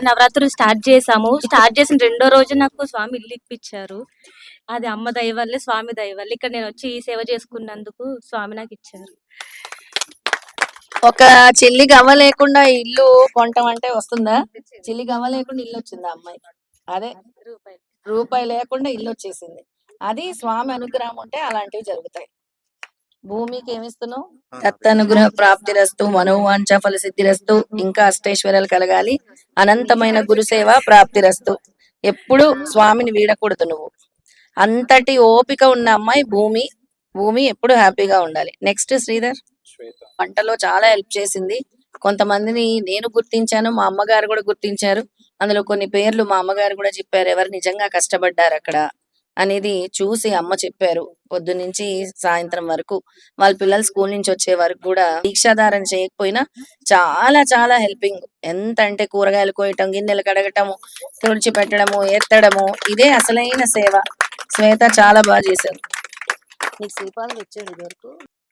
నవరాత్రులు స్టార్ట్ చేసాము స్టార్ట్ చేసిన రెండో రోజు నాకు స్వామి ఇల్లు ఇప్పించారు. అది అమ్మ దయ వల్లే స్వామి దయ వల్ల. ఇక్కడ నేను వచ్చి ఈ సేవ చేసుకున్నందుకు స్వామి నాకు ఇచ్చారు. ఒక చిల్లి గవ్వ లేకుండా ఇల్లు కొంటాం అంటే వస్తుందా? చిల్లి గవ్వ లేకుండా ఇల్లు వచ్చిందా అమ్మాయి? అదే. రూపాయి లేకుండా ఇల్లు వచ్చేసింది. అది స్వామి అనుగ్రహం ఉంటే అలాంటివి జరుగుతాయి. భూమికి ఏమిస్తున్నావు? దత్తనుగ్రహ ప్రాప్తిరస్తు మనోవాంఛ ఫల సిద్ధిరస్తు ఇంకా అష్టైశ్వర్యాలు కలగాలి. అనంతమైన గురుసేవ ప్రాప్తిరస్తు. ఎప్పుడు స్వామిని వీడకూడదు నువ్వు. అంతటి ఓపిక ఉన్న అమ్మాయి భూమి భూమి ఎప్పుడు హ్యాపీగా ఉండాలి. నెక్స్ట్ శ్రీధర్. వంటలో చాలా హెల్ప్ చేసింది. కొంతమందిని నేను గుర్తించాను మా అమ్మగారు కూడా గుర్తించారు. అందులో కొన్ని పేర్లు మా అమ్మగారు కూడా చెప్పారు. ఎవరు నిజంగా కష్టపడ్డారు అక్కడ అనేది చూసి అమ్మ చెప్పారు. పొద్దు నుంచి సాయంత్రం వరకు వాళ్ళ పిల్లలు స్కూల్ నుంచి వచ్చే వరకు కూడా దీక్షాధారణ చేయకపోయినా చాలా చాలా హెల్పింగ్. ఎంత అంటే కూరగాయలు కోయటం గిన్నెలు కడగటము తుడిచి పెట్టడము ఎత్తడము ఇదే అసలైన సేవ. శ్వేత చాలా బాగా చేశారు. నీకు శ్రీపాదులు వచ్చాడు ఇదివరకు.